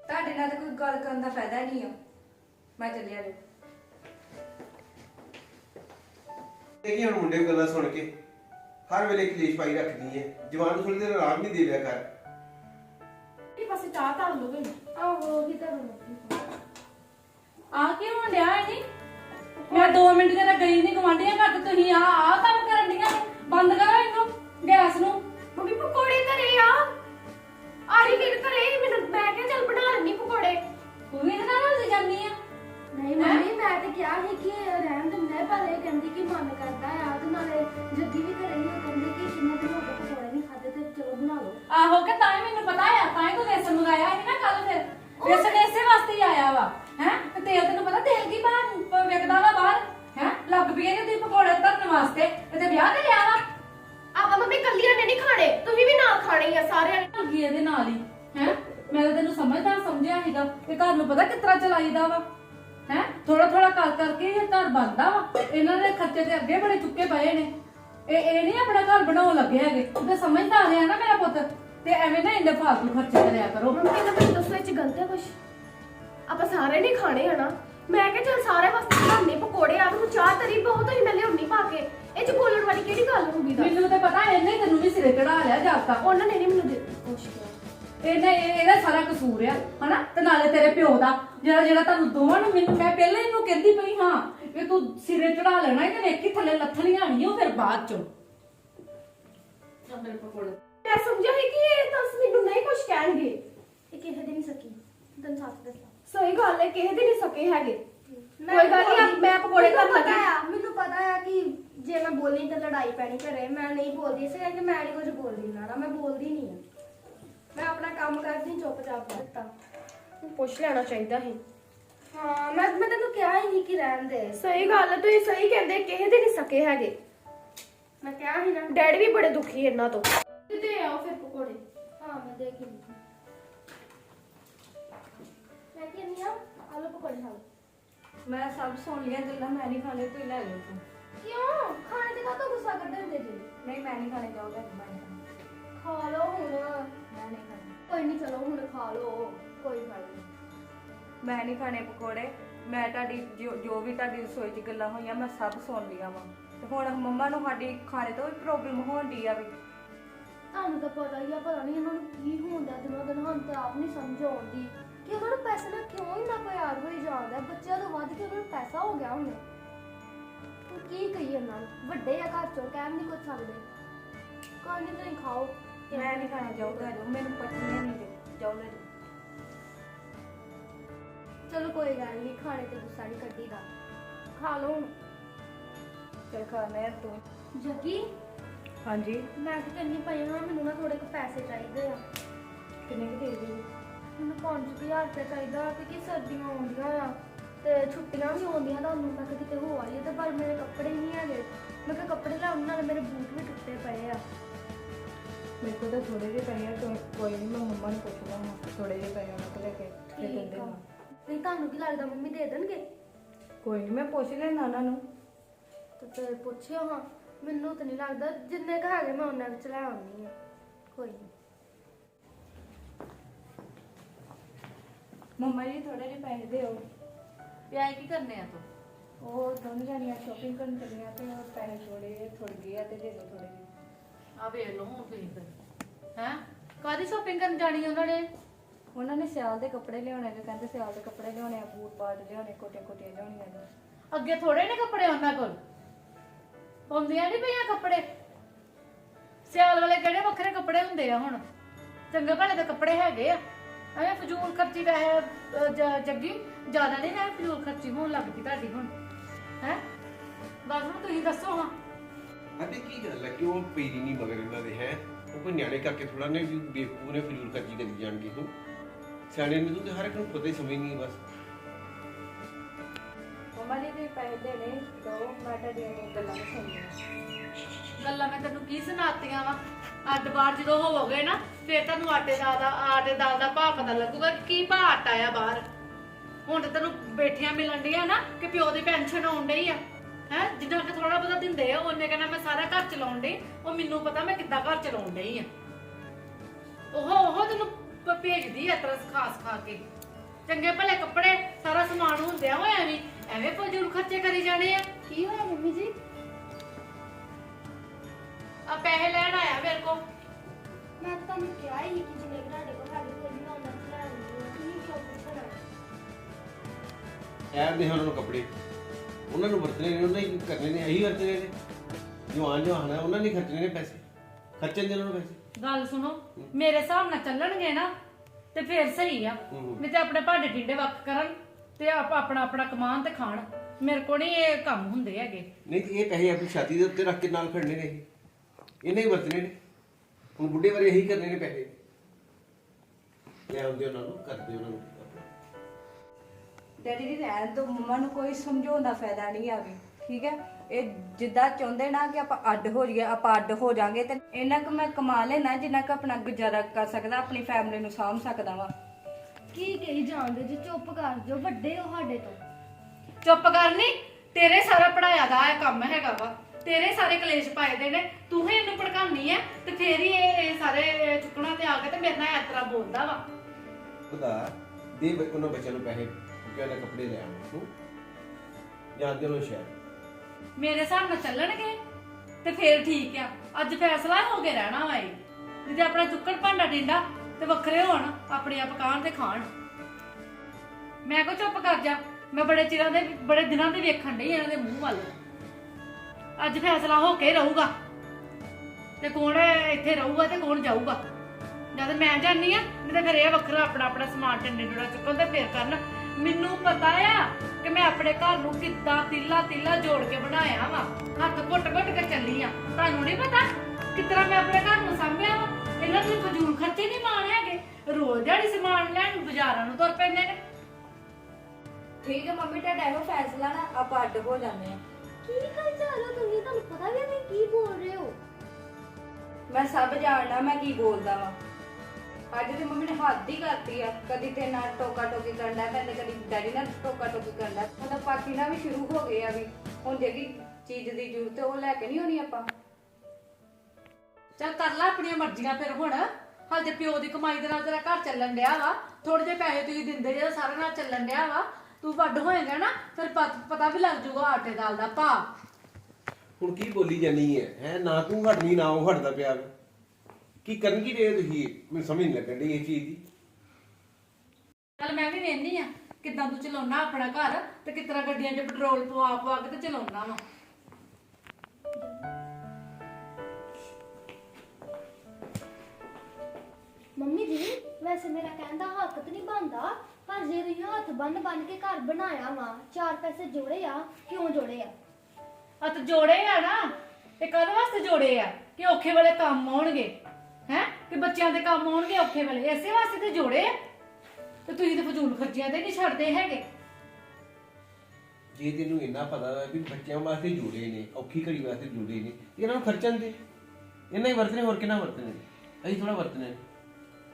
[SPEAKER 5] ਤੁਹਾਡੇ ਨਾਲ ਤਾਂ ਕੋਈ ਗੱਲ ਕਰਨ ਦਾ ਫਾਇਦਾ ਹੀ ਨਹੀਂ ਆ। ਮੈਂ ਚੱਲਿਆ ਜੀ।
[SPEAKER 2] ਕੀ ਹੁਣ ਮੁੰਡੇ ਗੱਲਾਂ ਸੁਣ ਕੇ। ਹਰ ਵੇਲੇ ਕਲੇਸ਼ ਪਾਈ ਰੱਖਦੀ ਹੈ ਜਵਾਨ ਨੂੰ ਥੋੜੀ ਦੇਰ ਆਰਾਮ ਨਹੀਂ ਦੇ ਲਿਆ ਕਰ।
[SPEAKER 4] ਇਹ ਪਾਸੇ ਚਾਹ ਲਓ ਬਈ।
[SPEAKER 1] ਆਹੋ ਉਹੀ ਤਾਂ ਮੈਂ
[SPEAKER 3] ਆ ਕੀ ਹੋਣ ਡਿਆ ਨਹੀਂ ਮੈਂ 2 ਮਿੰਟ ਜਰਾ ਗਈ ਨਹੀਂ ਗਵਾਂਢੀਆਂ ਘਰ ਤੇ ਤੁਸੀਂ ਆ ਆ ਕੰਮ ਕਰਨ ਡੀਆਂ ਬੰਦ ਕਰੋ ਇਹਨੂੰ ਗੈਸ ਨੂੰ।
[SPEAKER 4] ਮੰਮੀ ਪਕੌੜੇ ਧਰੇ ਆ। ਆਰੀ ਕਿਹੜੇ ਧਰੇ ਮੈਨੂੰ ਮੈਂ ਕਿਹਾ ਚੱਲ ਬਣਾ ਲੈਣੀ ਪਕੌੜੇ।
[SPEAKER 3] ਤੂੰ ਵੀ ਇਹਦੇ ਨਾਲ ਜਾਂਦੀ ਆ।
[SPEAKER 1] ਨਹੀਂ ਮੰਮੀ ਮੈਂ ਤੇ ਕਿਹਾ ਸੀ ਕਿ ਇਹ ਕਹਿੰਦੀ ਕਿ ਮਨ ਕਰਦਾ ਆ ਤੇ ਨਾਲੇ ਜੱਦੀ ਵੀ ਘਰੇ ਹੀ ਆ, ਕਹਿੰਦੀ ਕਿ ਕਿੰਨੇ ਦਿਨ ਹੋ ਗਏ ਪਕੌੜੇ ਨਹੀਂ ਖਾਦੇ ਤੇ ਚਲੋ ਬਣਾ ਲਓ।
[SPEAKER 3] ਆਹੋ ਕਿ ਤਾਂ ਹੀ ਮੈਨੂੰ ਪਤਾ ਆ ਤਾਂ ਹੀ ਤੂੰ ਵੇਸਣ ਮੰਗਾਇਆ ਸੀ ਨਾ ਕੱਲ ਫਿਰ। ਵੇਸਣ ਇਸੇ ਵਾਸਤੇ ਹੀ ਆਇਆ ਵਾ ਹੈ? ਤੇ ਤੇਲ ਤੈਨੂੰ ਪਤਾ ਤੇਲ ਕੀ ਬਾਹਰ ਵਿਕਦਾ ਵਾ ਬਾਹਰ ਹੈ? ਲੱਗ ਪਈ ਹੈ ਤੇ ਪਕੌੜੇ ਧਰਨ ਵਾਸਤੇ ਤੇ ਵਿਆਹ ਤੇ ਲਿਆ ਵਾ।
[SPEAKER 4] ਆਪਾਂ ਮੰਮੀ ਕੱਲੀਆਂ ਨੇ ਨਹੀਂ ਖਾਣੇ ਤੁਸੀਂ ਵੀ ਨਾਲ ਖਾਣੇ ਆ ਸਾਰਿਆਂ ਨੇ।
[SPEAKER 3] ਲੱਗੀ ਇਹਦੇ ਨਾਲ ਹੀ ਹੈ? ਮੈਂ ਤਾਂ ਤੈਨੂੰ ਸਮਝਦਾ ਸਮਝਿਆ ਸੀਗਾ ਕਿ ਘਰ ਨੂੰ ਪਤਾ ਕਿਤਰਾ ਚਲਾਈਦਾ ਵਾ। ਹੈ? ਥੋੜਾ ਥੋੜਾ ਕਰ ਕਰਕੇ ਇਹ ਘਰ ਬਣਦਾ ਵਾ। ਇਹਨਾਂ ਦੇ ਖਰਚੇ ਤੇ ਅੱਗੇ ਬੜੇ ਚੁੱਕੇ ਪਏ ਨੇ। ਇਹ ਇਹ ਨਹੀਂ ਆਪਣਾ ਘਰ ਬਣਾਉਣ ਲੱਗੇ ਹੈਗੇ। ਤੇ ਸਮਝਦਾਰ ਆ ਨਾ ਮੇਰਾ ਪੁੱਤ। ਤੇ ਐਵੇਂ ਨਾ ਇੰਨੇ ਫਾਲਤੂ ਖਰਚੇ ਕਰਿਆ ਕਰੋ।
[SPEAKER 4] ਮੰਮੀ ਤਾਂ ਮੈਨੂੰ ਦੱਸੋ ਇਹ ਚ ਗਲਤ ਹੈ ਕੁਛ? ਆਪਾਂ ਸਾਰੇ ਨਹੀਂ ਖਾਣੇ ਹਨਾ? ਮੈਂ ਕਿਹਾ ਚੱਲ ਸਾਰੇ ਵਾਸਤੇ ਬਣਾਉਣੇ ਪਕੌੜੇ ਆ ਤੂੰ ਚਾਹ ਤਰੀ ਬਹੁਤ ਹੋਈ ਮੈਂ ਲਿਆਉਣੀ ਪਾ ਕੇ। ਇਹ ਚ ਬੋਲਣ ਵਾਲੀ ਕਿਹੜੀ ਗੱਲ ਹੋਊਗੀ ਦਾ
[SPEAKER 3] ਮੈਨੂੰ ਤੇ ਪਤਾ ਇਹਨੇ ਹੀ ਤੈਨੂੰ ਵੀ ਸਿਰੇ ਚੜਾ ਲਿਆ ਜਾਪਤਾ
[SPEAKER 4] ਉਹਨਾਂ ਨੇ ਨਹੀਂ ਮੈਨੂੰ ਦੇ
[SPEAKER 3] ਇਹਨੇ ਇਹ- ਇਹਦਾ ਸਾਰਾ ਕਸੂਰ ਆ ਹਨਾ? ਤੇ ਨਾਲੇ ਤੇਰੇ ਪਿਓ ਦਾ। ਜਿਹੜਾ ਜਿਹੜਾ ਤੁਹਾਨੂੰ ਦੋਵਾਂ ਨੂੰ ਮੈਨੂੰ ਮੈਂ ਪਹਿਲਾਂ ਹੀ ਇਹਨੂੰ ਕਹਿੰਦੀ ਪਈ ਹਾਂ ਵੀ ਤੂੰ ਸਿਰੇ ਚੜਾ ਲੈਣਾ ਤੇ ਵੇਖੀ ਥੱਲੇ ਲੱਥਣੀਆਂ ਨਹੀਂ ਉਹ ਫਿਰ ਬਾਅਦ ਚੋਂ। ਮੇਰੇ
[SPEAKER 4] ਮੈਂ ਸਮਝਿਆ ਸੀ ਕਿ ਇਹ ਤਾਂ ਮੈਨੂੰ ਨਹੀਂ ਕੁਛ ਕਹਿਣਗੇ।
[SPEAKER 1] ਇਹ ਕਿਸੇ ਦੇ ਨਹੀਂ ਸਕੀ। ਤੈਨੂੰ ਸੱਚ ਦੱਸਾਂ।
[SPEAKER 4] ਸਹੀ ਗੱਲ ਹੈ ਕਿਸੇ ਦੇ ਨਹੀਂ ਸਕੇ ਹੈਗੇ।
[SPEAKER 1] ਮੈਂ
[SPEAKER 4] ਕੋਈ ਗੱਲ ਨਹੀਂ ਮੈਂ ਪਕੌੜੇ
[SPEAKER 1] ਮੈਨੂੰ
[SPEAKER 4] ਕਰ
[SPEAKER 1] ਪਤਾ
[SPEAKER 4] ਲੱਗੀ
[SPEAKER 1] ਆ ਮੈਨੂੰ ਪਤਾ ਆ ਕਿ ਜੇ ਮੈਂ ਬੋਲੀ ਤਾਂ ਲੜਾਈ ਪੈਣੀ ਘਰੇ। ਮੈਂ ਨਹੀਂ ਬੋਲਦੀ ਇਸੇ ਕਰਕੇ ਮੈਂ ਨਹੀਂ ਕੁਝ ਬੋਲਦੀ ਨਾ ਮੈਂ ਬੋਲਦੀ ਨਹੀਂ ਆ। ਮੈਂ ਆਪਣਾ ਕੰਮ ਕਰਦੀ ਚੁੱਪਚਾਪ ਦਿੱਤਾ।
[SPEAKER 4] ਪੁੱਛ ਲੈਣਾ ਚਾਹੀਦਾ ਸੀ।
[SPEAKER 1] ਹਾਂ ਮੈਂ ਮੈਂ ਤੈਨੂੰ ਕਿਹਾ ਹੀ ਨਹੀਂ ਕਿ ਰਹਿਣ ਦੇ।
[SPEAKER 4] ਸਹੀ ਗੱਲ ਹੈ ਤੁਸੀਂ ਸਹੀ ਕਹਿੰਦੇ ਕਿਸੇ ਦੇ ਨਹੀਂ ਸਕੇ ਹੈਗੇ।
[SPEAKER 1] ਮੈਂ ਕਿਹਾ ਸੀ ਨਾ।
[SPEAKER 4] ਡੈਡੀ ਵੀ ਬੜੇ ਦੁਖੀ ਇਹਨਾਂ ਤੋਂ।
[SPEAKER 1] ਤੇ ਆਓ ਫਿਰ ਪਕੌੜੇ। ਹਾਂ ਮੈਂ ਦੇ ਕੇ ਮੈਂ ਕਿ ਨਹੀਂ ਆ ਆਲੂ ਪਕੌੜੇ ਖਾ ਲਓ
[SPEAKER 5] ਮੈਂ ਸਭ ਸੁਣ ਲਿਆ ਗੱਲਾਂ ਮੈਂ ਨਹੀਂ ਖਾਣੇ ਤੁਸੀਂ ਲੈ ਲਓ ਤੂੰ
[SPEAKER 1] ਕਿਉਂ? ਖਾਣੇ ਤੇ ਕਾਹਤੋਂ ਗੁੱਸਾ ਕਰਦੇ ਹੁੰਦੇ ਜੀ?
[SPEAKER 5] ਨਹੀਂ ਮੈਂ ਨਹੀਂ ਖਾਣੇ ਜਾਊਗਾ ਮੈਂ ਨਹੀਂ ਖਾਣੇ
[SPEAKER 1] ਖਾ ਲਓ ਹੁਣ।
[SPEAKER 5] ਮੈਂ ਨਹੀਂ ਖਾਣੇ।
[SPEAKER 1] ਕੋਈ ਨਹੀਂ ਚਲੋ ਹੁਣ ਖਾ ਲਓ। ਕੋਈ ਗੱਲ ਨਹੀਂ
[SPEAKER 5] ਮੈਂ ਨਹੀਂ ਖਾਣੇ ਪਕੌੜੇ ਮੈਂ ਤੁਹਾਡੀ ਜੋ ਜੋ ਵੀ ਤੁਹਾਡੀ ਰਸੋਈ 'ਚ ਗੱਲਾਂ ਹੋਈਆਂ ਮੈਂ ਸਭ ਸੁਣ ਲਈਆਂ ਵਾ। ਤੇ ਹੁਣ ਮੰਮਾ ਨੂੰ ਸਾਡੀ ਖਾਣੇ ਤੋਂ ਵੀ ਪ੍ਰੋਬਲਮ ਹੋਣ ਡਈ ਆ ਵੀ।
[SPEAKER 1] ਤੁਹਾਨੂੰ ਤਾਂ ਪਤਾ ਹੀ ਆ ਪਤਾ ਨਹੀਂ ਇਹਨਾਂ ਨੂੰ ਕੀ ਹੁੰਦਾ ਦਿਨੋਂ ਦਿਨ ਹੁਣ ਤਾਂ ਆਪ ਨਹੀਂ ਸਮਝ ਆਉਂਦੀ। ਕਿ ਉਹਨਾਂ ਨੂੰ ਪੈਸੇ ਨਾਲ ਕਿਉਂ ਇੰਨਾ ਪਿਆਰ ਹੋਈ ਜਾਂਦਾ? ਹੈ। ਬੱਚਿਆਂ ਤੋਂ ਵੱਧ ਕੇ ਉਹਨਾਂ ਨੂੰ ਪੈਸਾ ਹੋ ਗਿਆ ਹੁਣ। ਹੁਣ ਕੀ ਕਹੀਏ ਇਹਨਾਂ ਨੂੰ? ਵੱਡੇ ਆ ਘਰ ਚੋਂ ਕਹਿ ਨਹੀਂ ਕੁਝ ਸਕਦੇ। ਕੋਈ ਨਹੀਂ ਤੁਸੀਂ ਖਾਓ।
[SPEAKER 5] ਮੈਂ ਨਹੀਂ ਖਾਣੇ ਜਾਊਗਾ ਜੋ ਮੈਨੂੰ ਪਚਨੇ ਨਹੀਂ ਦੇ।
[SPEAKER 1] ਚਲੋ ਕੋਈ ਗੱਲ ਨਹੀਂ ਖਾਣੇ ਤੇ ਗੁੱਸਾ ਨਹੀਂ ਕੱਢੀਦਾ ਖਾ ਲਓ ਹੁਣ।
[SPEAKER 5] ਚੱਲ ਖਾਣੇ ਤੂੰ।
[SPEAKER 1] ਜੱਗੀ?
[SPEAKER 5] ਹਾਂਜੀ।
[SPEAKER 1] ਮੈਂ ਤਾਂ ਕਹਿੰਦੀ ਪਈ ਹਾਂ ਮੈਨੂੰ ਨਾ ਥੋੜੇ ਕੁ ਪੈਸੇ ਚਾਹੀਦੇ ਆ।
[SPEAKER 5] ਕਿੰਨੇ ਕੁ ਦੇ ਦੇ?
[SPEAKER 1] ਮੈਨੂੰ 5000 ਰੁਪਏ ਚਾਹੀਦਾ ਕਿਉਂਕਿ ਸਰਦੀਆਂ ਆਉਂਦੀਆਂ ਆ ਤੇ ਛੁੱਟੀਆਂ ਵੀ ਆਉਂਦੀਆਂ ਤੁਹਾਨੂੰ ਤੱਕ ਕਿਤੇ ਹੋ ਆਈ ਤੇ ਪਰ ਮੇਰੇ ਕੱਪੜੇ ਨਹੀਂ ਹੈਗੇ। ਮੈਂ ਕਿਹਾ ਕੱਪੜੇ ਲਿਆਉਣ ਨਾਲ ਮੇਰੇ ਬੂਟ ਵੀ ਟੁੱਟੇ ਪਏ ਆ।
[SPEAKER 5] ਮੇਰੇ ਕੋਲ ਤਾਂ ਥੋੜੇ ਜਿਹੇ ਪਏ ਆ ਕੋਈ- ਕੋਈ ਨਹੀਂ ਮੈਂ ਮੰਮਾ ਨੂੰ ਪੁੱਛ ਲਵਾਂ ਥੋੜੇ ਜਿਹੇ ਪਏ ਆ ਉਹਨਾਂ ਕੋਲ ਲੈ ਕੇ
[SPEAKER 1] ਠੀਕ
[SPEAKER 5] ਦਿੰਦੇ
[SPEAKER 1] ਆ।
[SPEAKER 5] ਹਾਂ।
[SPEAKER 1] ਨਹੀਂ ਤੁਹਾਨੂੰ ਕੀ ਲੱਗਦਾ ਮੰਮੀ ਦੇ ਦੇਣਗੇ?
[SPEAKER 5] ਕੋਈ ਨਹੀਂ ਮੈਂ ਪੁੱਛ ਲੈਣਾ ਉਹਨਾਂ ਨੂੰ।
[SPEAKER 1] ਤੇ ਫਿਰ ਪੁੱਛਿਓ ਹਾਂ। ਮੈਨੂੰ ਤਾਂ ਨਹੀਂ ਲੱਗਦਾ ਜਿੰਨੇ ਕੁ ਹੈਗੇ ਮੈਂ ਉਹਨਾਂ ਵਿੱਚ ਲੈ ਆਉਣੀ ਆ ਕੋਈ ਨਹੀਂ
[SPEAKER 5] ਮੰਮਾ ਜੀ ਥੋੜੇ ਜਿਹੇ ਪੈਸੇ ਦਿਓ।
[SPEAKER 3] ਪਿਆਏ ਕੀ ਕਰਨੇ ਆ ਤੂੰ?
[SPEAKER 5] ਉਹ ਦੋਨੋਂ ਜਾਣੀਆਂ ਸ਼ਾਪਿੰਗ ਕਰਨ ਚੱਲੀਆਂ ਤੇ ਉਹ ਪੈਸੇ ਥੋੜੇ ਗਏ ਆ ਤੇ ਦੇ ਦਿਓ ਥੋੜੇ ਜਿਹੇ।
[SPEAKER 3] ਆ ਵੇਖ ਲਓ ਹੁਣ ਤੁਸੀਂ ਫਿਰ। ਹੈ? ਕਾਦੀ ਸ਼ਾਪਿੰਗ ਕਰਨ ਜਾਣੀ ਉਹਨਾਂ ਨੇ?
[SPEAKER 5] ਉਹਨਾਂ ਨੇ ਸਿਆਲ ਦੇ ਕੱਪੜੇ ਲਿਆਉਣੇ ਨੇ ਕਹਿੰਦੇ ਸਿਆਲ ਦੇ ਕੱਪੜੇ ਲਿਆਉਣੇ ਆ ਬੂਟ ਪਾਟ ਲਿਆਉਣੇ ਕੋਟੀਆਂ ਕੋਟੀਆਂ ਲਿਆਉਣੀਆਂ ਨੇ।
[SPEAKER 3] ਅੱਗੇ ਥੋੜੇ ਨੇ ਕੱਪੜੇ ਉਹਨਾਂ ਕੋਲ? ਪਾਉਂਦੀਆਂ ਨਹੀਂ ਪਈਆਂ ਕੱਪੜੇ? ਸਿਆਲ ਵਾਲੇ ਕਿਹੜੇ ਵੱਖਰੇ ਕੱਪੜੇ ਹੁੰਦੇ ਆ ਹੁਣ? ਚੰਗੇ ਭਲੇ ਦੇ ਕੱਪੜੇ ਹੈਗੇ ਆ। ਐਵੇਂ ਫਜ਼ੂਲ ਖਰਚੀ ਜ- ਜੱਗੀ ਜ਼ਿਆਦਾ ਨਹੀਂ ਮੈਂ ਫਜ਼ੂਲ ਖਰਚੀ ਹੋਣ ਲੱਗ ਪਈ ਤੁਹਾਡੀ ਹੁਣ ਹੈ? ਬਸ ਹੁਣ ਤੁਸੀਂ ਦੱਸੋ ਹਾਂ।
[SPEAKER 2] ਅਤੇ ਕੀ ਗੱਲ ਹੈ ਕਿ ਉਹ ਪੀਰੀ ਨਹੀਂ ਮਗਰ ਇਹਨਾਂ ਦੇ ਹੈ? ਉਹ ਕੋਈ ਨਿਆਣੇ ਕਰਕੇ ਥੋੜਾ ਨੇ ਵੀ ਬੇਵਕੂਫ ਨੇ ਫਜ਼ੂਲ ਖਰਚੀ ਕਰੀ ਜਾਣਗੇ ਹੂੰ ਸਿਆਣੇ ਨੇ ਤੂੰ ਤੇ ਹਰ ਇੱਕ ਨੂੰ ਪਤਾ ਹੀ ਸਮਝ ਨਹੀਂ ਬਸ।
[SPEAKER 5] ਮੰਮਾ ਜੀ ਤੁਸੀਂ ਪੈਸੇ ਦੇਣੇ ਦੋ ਮੈਂ ਤੁਹਾਡੀਆਂ ਗੱਲਾਂ ਨਹੀਂ ਸੁਣੀਆਂ
[SPEAKER 3] ਗੱਲਾਂ ਮੈਂ ਤੈਨੂੰ ਕੀ ਸੁਣਾਤੀਆਂ ਵਾ? ਅੱਡ ਬਾਹਰ ਜਦੋਂ ਹੋਵੋਗੇ ਨਾ ਫਿਰ ਤੁਹਾਨੂੰ ਆਟੇ ਦਾ ਦਾ ਆਟੇ ਦਾਲ ਦਾ ਭਾਅ ਪਤਾ ਲੱਗੂਗਾ ਕਿ ਕੀ ਭਾਅ ਆਟਾ ਆ ਬਾਹਰ। ਹੁਣ ਤਾਂ ਤੈਨੂੰ ਬੈਠੀਆਂ ਮਿਲਣ ਡੀਆਂ ਨਾ ਕਿ ਪਿਓ ਦੀ ਪੈਨਸ਼ਨ ਆਉਣ ਡਈ ਆ। ਹੈ? ਜਿੱਦਾਂ ਕਿ ਥੋੜਾ ਬਹੁਤਾ ਦਿੰਦੇ ਆ ਉਹਨੇ ਕਹਿੰਦਾ ਮੈਂ ਸਾਰਾ ਘਰ ਚਲਾਉਣ ਡਈ। ਉਹ ਮੈਨੂੰ ਪਤਾ ਮੈਂ ਕਿੱਦਾਂ ਘਰ ਚਲਾਉਣ ਡਈ ਆ। ਉਹ ਉਹ ਤੈਨੂੰ ਭ- ਭੇਜਦੀ ਆ ਤਰਸ ਖਾਸ ਖਾ ਕੇ। ਚੰਗੇ ਭਲੇ ਕੱਪੜੇ ਸਾਰਾ ਸਮਾਨ ਹੁੰਦਿਆ ਹੋਇਆ ਵੀ ਐਵੇਂ ਫਜ਼ੂਲ ਖਰਚੇ ਕਰੀ ਜਾਣੇ ਆ।
[SPEAKER 1] ਕੀ ਹੋਇਆ ਮੰਮੀ ਜੀ?
[SPEAKER 3] ਆ ਪੈਸੇ ਲੈਣ ਆਇਆ ਮੇਰੇ ਕੋਲ।
[SPEAKER 1] ਮੈਂ ਤਾਂ ਤੁਹਾਨੂੰ ਕਿਹਾ ਹੀ ਕਿ ਕੁ ਤੁਹਾਡੇ ਕੋਲ ਹੈਗੇ ਕੋਈ ਨਹੀਂ ਆਉਂਦੀ ਤੁਸੀਂ ਕਿਉਂ ਪੁੱਛਣਾ
[SPEAKER 2] ਐਬ ਦੇ ਉਹਨਾਂ ਨੂੰ ਕੱਪੜੇ ਉਹਨਾਂ ਨੂੰ ਵਰਤਣੇ ਨੇ ਉਹਨਾਂ ਹੀ ਕਰਨੇ ਨੇ ਇਹੀ ਵਰਤਣੇ ਨੇ। ਜਵਾਨ ਜਵਾਨ ਹੈ ਉਹਨਾਂ ਨੇ ਖਰਚਣੇ ਨੇ ਪੈਸੇ। ਖਰਚਣ ਦੇ ਉਹਨਾਂ ਨੂੰ ਪੈਸੇ।
[SPEAKER 3] ਗੱਲ ਸੁਣੋ ਮੇਰੇ ਹਿਸਾਬ ਨਾਲ ਚੱਲਣਗੇ ਨਾ ਤੇ ਫੇਰ ਸਹੀ ਆ।
[SPEAKER 2] ਹੂੰ।
[SPEAKER 3] ਨਹੀਂ ਤੇ ਆਪਣੇ ਭਾਂਡੇ ਟਿੰਡੇ ਵੱਖ ਕਰਨ ਤੇ ਆਪ ਆਪਣਾ ਆਪਣਾ ਕਮਾਨ ਤੇ ਖਾਣ। ਮੇਰੇ ਕੋਲ ਨਹੀਂ ਇਹ ਕੰਮ ਹੁੰਦੇ ਹੈਗੇ।
[SPEAKER 2] ਨਹੀਂ ਤੇ ਇਹ ਪੈਸੇ ਆਪਣੀ ਛਾਤੀ ਦੇ ਉੱਤੇ ਰੱਖ ਕੇ ਨਾਲ ਖੜਨੇ ਨੇ। ਇਹ ਇਹਨੇ ਹੀ ਵਰਤਣੇ ਨੇ। ਹੁਣ ਬੁੱਢੇ ਵਾਲੇ ਇਹੀ ਕਰਨੇ ਨੇ ਪੈਸੇ। ਲੈ ਆਉਂਦੇ ਉਹਨਾਂ ਨੂੰ ਕਰਦੇ ਉਹਨਾਂ ਨੂੰ।
[SPEAKER 5] ਡੈਡੀ ਜੀ ਰਹਿਣ ਤੋਂ ਮੰਮਾ ਨੂੰ ਕੋਈ ਸਮਝਾਉਣ ਦਾ ਫਾਇਦਾ ਨਹੀਂ ਆ ਵੀ ਠੀਕ ਹੈ? ਇਹ ਜਿੱਦਾਂ ਚਾਹੁੰਦੇ ਨਾ ਕਿ ਆਪਾਂ ਅੱਡ ਹੋ ਜਾਈਏ ਆਪਾਂ ਅੱਡ ਹੋ ਜਾਾਂਗੇ ਤੇ ਇਹਨਾਂ ਕੁ ਮੈਂ ਕਮਾ ਲੈਣਾ ਜਿੰਨਾ ਕੁ ਆਪਣਾ ਗੁਜ਼ਾਰਾ ਕਰ ਸਕਦਾ ਆਪਣੀ ਫੈਮਿਲੀ ਨੂੰ ਸਾਂਭ ਸਕਦਾ ਵਾਂ।
[SPEAKER 1] ਕੀ ਕਹੀ ਜਾਂਦੇ ਜੀ ਚੁੱਪ ਕਰ ਜਾਓ ਵੱਡੇ ਹੋ ਸਾਡੇ ਤੋਂ।
[SPEAKER 3] ਚੁੱਪ ਕਰਨੀ ਤੇਰੇ ਸਾਰਾ ਪੜਾਇਆ ਦਾ ਇਹ ਕੰਮ ਹੈਗਾ ਵਾ। ਤੇਰੇ ਸਾਰੇ ਕਲੇਸ਼ ਪਾਏ ਦੇ ਨੇ ਤੂੰ ਹੀ ਇਹਨੂੰ ਭੜਕਾਉਣੀ ਐ ਤੇ ਫੇਰ ਹੀ ਇਹ ਇਹ ਸਾਰੇ ਚੁੱਕਣਾ ਤੇ ਆ ਕੇ ਤੇ ਮੇਰੇ ਨਾਲ ਇਸ ਤਰ੍ਹਾਂ ਬੋਲਦਾ ਵਾ।
[SPEAKER 2] ਖੁਦਾ ਦੇ ਬ- ਉਹਨਾਂ ਬੱਚਿਆਂ ਨੂੰ ਪੈਸੇ ਕਿਹਨਾਂ ਕੱਪੜੇ ਲੈ ਆਉਂ ਤੂੰ। ਜਾਂਦੇ ਉਹਨਾਂ ਸ਼ਹਿਰ
[SPEAKER 3] ਮੇਰੇ ਹਿਸਾਬ ਨਾਲ ਚੱਲਣਗੇ, ਤੇ ਫੇਰ ਠੀਕ ਆ। ਅੱਜ ਫੈਸਲਾ ਹੋ ਕੇ ਰਹਿਣਾ ਵਾ ਇਹ। ਨਹੀਂ ਤੇ ਆਪਣਾ ਚੁੱਕਣ ਭਾਂਡਾ ਟਿੰਡਾ ਤੇ ਵੱਖਰੇ ਹੋਣ, ਆਪਣੇ ਆਪ ਪਕਾਉਣ ਤੇ ਖਾਣ। ਮੈਂ ਕੋ ਚੁੱਪ ਕਰ ਜਾ। ਮੈਂ ਬੜੇ ਚਿਰਾਂ ਦੇ ਬੜੇ ਦਿਨਾਂ ਦੇ ਵੇਖਣ ਡਈ ਇਹਨਾਂ ਦੇ ਮੂੰਹ ਵੱਲ। ਅੱਜ ਫੈਸਲਾ ਹੋ ਕੇ ਰਹੂਗਾ। ਤੇ ਕੌਣ ਇੱਥੇ ਰਹੂਗਾ ਤੇ ਕੌਣ ਜਾਊਗਾ? ਜਦ ਮੈਂ ਜਾਨੀ ਆ, ਨਹੀਂ ਤੇ ਫਿਰ ਇਹ ਵੱਖਰਾ ਆਪਣਾ ਆਪਣਾ ਸਮਾਨ ਟੰਡੇ ਡੋੜਾ ਚੁੱਕਣ ਤੇ ਫੇਰ ਕਰਨ। ਮੈਨੂੰ ਪਤਾ ਆ ਕਿ ਮੈਂ ਆਪਣੇ ਘਰ ਨੂੰ ਕਿੱਦਾਂ ਤਿੱਲਾ ਤਿੱਲਾ ਜੋੜ ਕੇ ਬਣਾਇਆ ਵਾ। ਹੱਥ ਘੁੱਟ ਘੁੱਟ ਕੇ ਚੱਲੀ ਆ। ਤੁਹਾਨੂੰ ਨਹੀਂ ਪਤਾ ਕਿਤਨਾ ਮੈਂ ਆਪਣੇ ਘਰ ਨੂੰ ਸਾਂਭਿਆ ਵਾ? ਇਹਨਾਂ ਨੂੰ ਫਜ਼ੂਲ ਖਰਚੇ ਨਹੀਂ ਮਾਣ ਹੈਗੇ। ਰੋਜ਼ ਦਿਹਾੜੀ ਸਮਾਨ ਲੈਣ ਨੂੰ ਬਾਜ਼ਾਰਾਂ ਨੂੰ ਤੁਰ ਪੈਂਦੇ ਨੇ।
[SPEAKER 5] ਠੀਕ ਹੈ ਮੰਮੀ ਤੁਹਾਡਾ ਇਹੋ ਫੈਸਲਾ ਨਾ ਆਪਾਂ ਅੱਡ ਹੋ ਜਾਂਦੇ ਆ।
[SPEAKER 1] ਕੀ ਜਾ ਰਹੇ ਹੋ ਤੁਸੀਂ? ਤੁਹਾਨੂੰ ਪਤਾ ਵੀ ਨਹੀਂ ਕੀ ਬੋਲ ਰਹੇ ਹੋ?
[SPEAKER 5] ਮੈਂ ਸਭ ਜਾਣਦਾ ਮੈਂ ਕੀ ਬੋਲਦਾ ਵਾਂ। ਅੱਜ ਤੇ ਮੰਮੀ ਨੇ ਹੱਦ ਹੀ ਕਰਤੀ ਆ। ਕਦੀ ਤੇ ਨਾਲ ਟੋਕਾ ਟੋਕੀ ਕਰਦਾ ਮੈਂ ਤੇ ਕਦੀ ਡੈਡੀ ਨਾਲ ਟੋਕਾ ਟੋਕੀ ਕਰਦਾ ਤਾਂ ਪਾਕੀ ਨਾਲ ਵੀ ਸ਼ੁਰੂ ਹੋ ਗਏ ਆ ਵੀ। ਹੁਣ ਦੇਖੀ ਚੀਜ਼ ਦੀ ਜ਼ਰੂਰਤ ਉਹ ਲੈ ਕੇ ਨਹੀਂ ਆਉਣੀ ਆਪਾਂ।
[SPEAKER 3] ਚੱਲ ਕਰ ਲੈ ਆਪਣੀਆਂ ਮਰਜ਼ੀਆਂ ਫਿਰ ਹੁਣ। ਹਾਲੇ ਪਿਓ ਦੀ ਕਮਾਈ ਦੇ ਨਾਲ ਤੇਰਾ ਘਰ ਚੱਲਣ ਡਿਆ ਵਾ। ਥੋੜੇ ਜਿਹੇ ਪੈਸੇ ਤੁਸੀਂ ਦਿੰਦੇ ਜੇ ਸਾਰਾ ਨਾਲ ਚੱਲਣ ਡਿਆ ਵਾ। ਤੂੰ ਵੱਡ ਹੋਏਗਾ ਨਾ ਫਿਰ ਪਤ- ਪਤਾ ਵੀ ਲੱਗ ਜਾਊਗਾ ਆਟੇ ਦਾਲ ਦਾ ਭਾ
[SPEAKER 2] ਹੁਣ ਕੀ ਬੋਲੀ ਜਾਨੀ ਹੈ ਹੈ ਨਾ ਤੂੰ ਹਟਣੀ ਨਾ ਉਹ ਹਟਦਾ ਪਿਆ। ਵਾ। ਕੀ ਕਰਨ ਕੀ ਰਹੇ ਤੁਸੀਂ? ਮੈਨੂੰ ਸਮਝ ਨਹੀਂ ਲੱਗਣ ਡਈ ਇਹ ਚੀਜ਼ ਦੀ।
[SPEAKER 3] ਚੱਲ ਮੈਂ ਵੀ ਵੇਖਨੀ ਆ ਕਿੱਦਾਂ ਤੂੰ ਚਲਾਉਣਾ ਆਪਣਾ ਘਰ ਤੇ ਤਰ੍ਹਾਂ ਗੱਡੀਆਂ 'ਚ ਪੈਟਰੋਲ ਪਵਾ ਪਵਾ ਕੇ ਤੇ ਚਲਾਉਣਾ ਵਾ।
[SPEAKER 1] ਮੰਮੀ ਜੀ ਵੈਸੇ ਮੇਰਾ ਕਹਿੰਦਾ ਹੱਕ ਤੇ ਨਹੀਂ ਬਣਦਾ ਪਰ ਜੇ ਤੁਸੀਂ ਹੱਥ ਬੰਨ ਬੰਨ ਕੇ ਘਰ ਬਣਾਇਆ ਵਾ ਚਾਰ ਪੈਸੇ ਜੋੜੇ ਆ ਕਿਉਂ ਜੋੜੇ ਆ?
[SPEAKER 3] ਹੱਥ ਜੋੜੇ ਆ ਨਾ ਇਹ ਕਾਹਦੇ ਵਾਸਤੇ ਜੋੜੇ ਆ? ਕਿ ਔਖੇ ਵੇਲੇ ਕੰਮ ਆਉਣਗੇ। ਹੈ ਕਿ ਬੱਚਿਆਂ ਦੇ ਕੰਮ ਆਉਣਗੇ ਔਖੇ ਵੇਲੇ। ਇਸੇ ਵਾਸਤੇ ਤੇ ਜੋੜੇ ਆ। ਤੇ ਤੁਸੀਂ ਤੇ ਫਜ਼ੂਲ ਖਰਚੀਆਂ ਤੇ ਨਹੀਂ ਛੱਡਦੇ ਹੈਗੇ।
[SPEAKER 2] ਜੇ ਤੈਨੂੰ ਇੰਨਾ ਪਤਾ ਵਾ ਵੀ ਬੱਚਿਆਂ ਵਾਸਤੇ ਜੁੜੇ ਨੇ, ਔਖੀ ਘੜੀ ਵਾਸਤੇ ਜੁੜੇ ਨੇ ਇਹਨਾਂ ਨੂੰ ਖਰਚਣ ਦੇ। ਇਹਨਾਂ ਹੀ ਵਰਤਨੇ ਹੋਰ ਕਿੰਨਾ ਵਰਤਨੇ ਅਸੀਂ ਥੋੜਾ ਵਰਤਨੇ ਨੇ।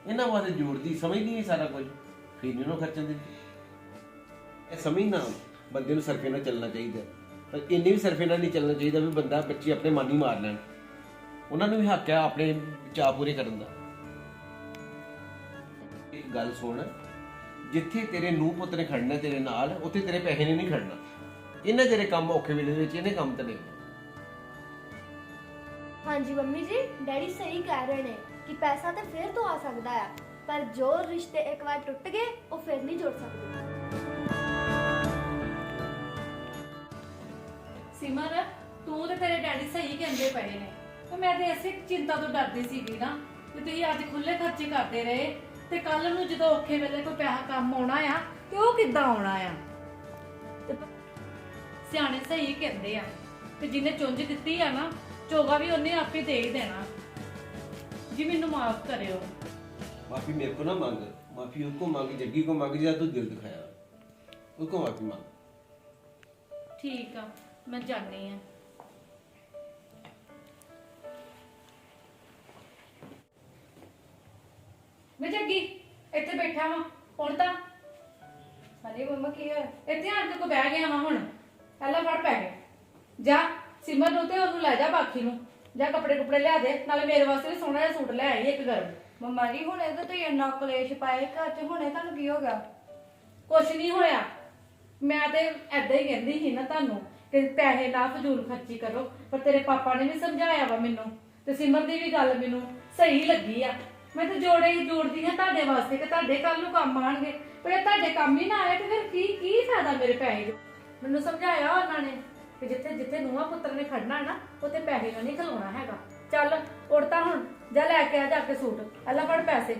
[SPEAKER 2] ਇਹਨਾਂ ਵਾਸਤੇ ਜੋੜਦੀ, ਸਮਝਦੀ ਨਹੀਂ ਸਾਰਾ ਕੁਝ। ਫਿਰ ਨਹੀਂ ਉਹਨੂੰ ਖਰਚਣ ਦਿੰਦੀ ਇਹ ਸਮਝਣਾ, ਬੰਦੇ ਨੂੰ ਸਰਫੇ ਨਾਲ ਚੱਲਣਾ ਚਾਹੀਦਾ। ਪਰ ਇੰਨੇ ਵੀ ਸਰਫੇ ਨਾਲ ਨਹੀਂ ਚੱਲਣਾ ਚਾਹੀਦਾ ਵੀ ਬੰਦਾ ਬੱਚੇ ਆਪਣੇ ਮਨ ਹੀ ਮਾਰ ਲੈਣ। ਉਹਨਾਂ ਨੂੰ ਵੀ ਹੱਕ ਹੈ ਆਪਣੇ ਚਾਅ ਪੂਰੇ ਕਰਨ ਦਾ। ਇੱਕ ਗੱਲ ਸੁਣ ਜਿੱਥੇ ਤੇਰੇ ਨੂੰ ਪੁੱਤ ਨੇ ਖੜਨਾ ਤੇਰੇ ਨਾਲ ਉੱਥੇ ਤੇਰੇ ਪੈਸੇ ਨੇ ਨਹੀਂ ਖੜਨਾ। ਇਹਨਾਂ ਤੇਰੇ ਕੰਮ ਔਖੇ ਵੇਲੇ ਦੇ ਵਿੱਚ ਇਹਨੇ ਕੰਮ ਤੇ ਨਹੀਂ
[SPEAKER 1] ਹਾਂਜੀ ਮੰਮੀ ਜੀ ਡੈਡੀ ਸਹੀ ਕਹਿ ਰਹੇ ਨੇ ਕਿ ਪੈਸਾ ਤੇ ਫੇਰ ਤੋਂ ਆ ਸਕਦਾ ਆ ਪਰ ਜੋ ਰਿਸ਼ਤੇ ਇੱਕ ਵਾਰ ਟੁੱਟ ਗਏ ਉਹ ਫਿਰ ਨਹੀਂ ਜੁੜ ਸਕਦੇ।
[SPEAKER 3] ਸਿਮਰ ਤੂੰ ਤੇ ਤੇਰੇ ਡੈਡੀ ਸਹੀ ਕਹਿੰਦੇ ਪਏ ਨੇ। ਤੇ ਮੈਂ ਤੇ ਇਸੇ ਚਿੰਤਾ ਤੋਂ ਡਰਦੀ ਸੀਗੀ ਨਾ ਕਿ ਤੁਸੀਂ ਅੱਜ ਖੁੱਲੇ ਖਰਚੇ ਕਰਦੇ ਰਹੇ ਤੇ ਕੱਲ ਨੂੰ ਜਦੋਂ ਔਖੇ ਵੇਲੇ ਕੋਈ ਪੈਸਾ ਕੰਮ ਆਉਣਾ ਆ ਤੇ ਉਹ ਕਿੱਦਾਂ ਆਉਣਾ ਆ? ਤੇ ਸਿਆਣੇ ਸਹੀ ਕਹਿੰਦੇ ਆ ਤੇ ਜਿਹਨੇ ਚੁੰਝ ਦਿੱਤੀ ਆ ਨਾ ਚੋਗਾ ਵੀ ਉਹਨੇ ਆਪੇ ਦੇ ਹੀ ਦੇਣਾ। ਜੀ ਮੈਨੂੰ ਮਾਫ ਕਰਿਓ।
[SPEAKER 2] ਮਾਫੀ ਮੇਰੇ ਕੋ ਨਾ ਮੰਗ ਮਾਫੀ ਉਹ ਕੋ ਮੰਗ ਜੱਗੀ ਕੋ ਮੰਗ ਜਿਆ ਤੂੰ ਦਿਲ ਦਿਖਾਇਆ? ਉਹ ਕੋ ਮਾਫੀ ਮੰਗ।
[SPEAKER 3] ਠੀਕ ਆ ਮੈਂ ਜਾਣੀ ਆ। ਮੈਂ ਜੱਗੀ ਇੱਥੇ ਬੈਠਾ ਵਾਂ ਹੁਣ ਤਾਂ।
[SPEAKER 5] ਹਾਂਜੀ ਮੰਮਾ ਕੀ ਹੈ
[SPEAKER 3] ਇੱਥੇ ਆਣ ਕੇ ਕੋ ਬਹਿ ਗਿਆ ਵਾਂ ਹੁਣ। ਪਹਿਲਾਂ ਫੜ ਪੈ ਗਿਆ ਜਾ ਸਿਮਰ ਨੂੰ ਤੇ ਉਹਨੂੰ ਲੈ ਜਾ ਬਾਕੀ ਨੂੰ। ਜਾ ਕੱਪੜੇ ਕੁਪੜੇ ਲਿਆ ਦੇ ਨਾਲੇ ਮੇਰੇ ਵਾਸਤੇ ਵੀ ਸੋਹਣਾ ਜਿਹਾ ਸੂਟ ਲੈ ਆਈ ਇੱਕ ਗਰਮ
[SPEAKER 5] ਮੰਮਾ ਜੀ ਹੁਣ ਇਹਦੇ ਤੁਸੀਂ ਇੰਨਾ ਕਲੇਸ਼ ਪਾਏ ਘਰ 'ਚ ਹੁਣੇ ਤੁਹਾਨੂੰ ਕੀ ਹੋ ਗਿਆ?
[SPEAKER 3] ਕੁਛ ਨਹੀਂ ਹੋਇਆ। ਮੈਂ ਤੇ ਐਦਾਂ ਹੀ ਕਹਿੰਦੀ ਸੀ ਨਾ ਤੁਹਾਨੂੰ ਕਿ ਪੈਸੇ ਨਾ ਫਜ਼ੂਲ ਖਰਚੀ ਕਰੋ ਪਰ ਤੇਰੇ ਪਾਪਾ ਨੇ ਵੀ ਸਮਝਾਇਆ ਵਾ ਮੈਨੂੰ। ਤੇ ਸਿਮਰ ਦੀ ਵੀ ਗੱਲ ਮੈਨੂੰ ਸਹੀ ਲੱਗੀ ਆ। ਮੈਂ ਤਾਂ ਜੋੜੇ ਹੀ ਜੋੜਦੀ ਹਾਂ ਤੁਹਾਡੇ ਵਾਸਤੇ ਕਿ ਤੁਹਾਡੇ ਕੱਲ ਨੂੰ ਕੰਮ ਆਣਗੇ ਪਰ ਇਹ ਤੁਹਾਡੇ ਕੰਮ ਹੀ ਨਾ ਆਏ ਤੇ ਫਿਰ ਕੀ ਕੀ ਫਾਇਦਾ ਮੇਰੇ ਪੈਸੇ ਦਾ? ਮੈਨੂੰ ਸਮਝਾਇਆ ਉਹਨਾਂ ਨੇ ਕਿ ਜਿੱਥੇ ਜਿੱਥੇ ਨੂੰਹਾਂ ਪੁੱਤਰ ਨੇ ਖੜਨਾ ਹੈ ਨਾ, ਉੱਥੇ ਪੈਸੇ ਨਾਲ ਨਹੀਂ ਖਲੋਣਾ ਹੈਗਾ। ਚੱਲ ਉੜਤਾ ਹੁਣ, ਜਾ ਲੈ ਕੇ ਆ ਜਾ ਕੇ ਸੂਟ। ਅੱਲਾ ਫੜ ਪੈਸੇ।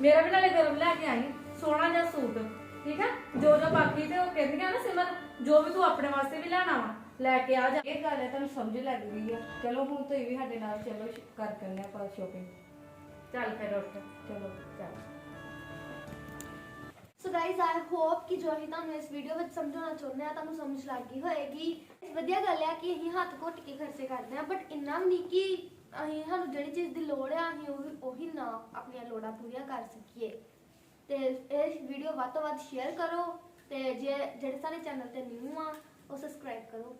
[SPEAKER 3] ਮੇਰਾ ਵੀ ਨਾਲੇ ਗਰਮ ਲੈ ਕੇ ਆਈ, ਸੋਹਣਾ ਜਿਹਾ ਸੂਟ। ਠੀਕ ਹੈ? ਜੋ ਜੋ ਬਾਕੀ ਤੇ ਉਹ ਕਹਿੰਦੀਆਂ ਨਾ ਸਿਮਰ, ਜੋ ਵੀ ਤੂੰ ਆਪਣੇ ਵਾਸਤੇ ਵੀ ਲੈਣਾ ਵਾ, ਲੈ ਕੇ ਆ ਜਾ।
[SPEAKER 5] ਇਹ ਗੱਲ ਹੈ ਤੁਹਾਨੂੰ ਸਮਝ ਲੱਗ ਗਈ ਆ। ਚਲੋ ਹੁਣ ਤੁਸੀਂ ਵੀ ਸਾਡੇ ਨਾਲ ਚਲੋ ਸ਼- ਕਰ ਕਰਨੇ ਆਪਾਂ ਸ਼ੋਪਿੰਗ
[SPEAKER 3] ਚੱਲ ਫਿਰ ਉੱਠ,
[SPEAKER 5] ਚਲੋ,
[SPEAKER 3] ਚੱਲ।
[SPEAKER 1] ਸੋ ਗਾਇਜ਼ ਆਈ ਹੋਪ ਕਿ ਜੋ ਅਸੀਂ ਤੁਹਾਨੂੰ ਇਸ ਵੀਡੀਓ ਵਿੱਚ ਸਮਝਾਉਣਾ ਚਾਹੁੰਦੇ ਆ ਤੁਹਾਨੂੰ ਸਮਝ ਲੱਗ ਗਈ ਹੋਏਗੀ। ਵਧੀਆ ਗੱਲ ਹੈ ਕਿ ਅਸੀਂ ਹੱਥ ਘੁੱਟ ਕੇ ਖਰਚੇ ਕਰਦੇ ਆ ਬਟ ਇੰਨਾ ਵੀ ਨਹੀਂ ਕਿ ਅਸੀਂ ਸਾਨੂੰ ਜਿਹੜੀ ਚੀਜ਼ ਦੀ ਲੋੜ ਆ, ਅਸੀਂ ਉਹ ਉਹੀ ਨਾ ਆਪਣੀਆਂ ਲੋੜਾਂ ਪੂਰੀਆਂ ਕਰ ਸਕੀਏ। ਤੇ ਇਹ ਵੀਡੀਓ ਵੱਧ ਤੋਂ ਵੱਧ ਸ਼ੇਅਰ ਕਰੋ, ਤੇ ਜੇ, ਜਿਹੜੇ ਸਾਡੇ ਚੈਨਲ ਤੇ ਨਿਊ ਆ, ਉਹ ਸਬਸਕ੍ਰਾਈਬ ਕਰੋ।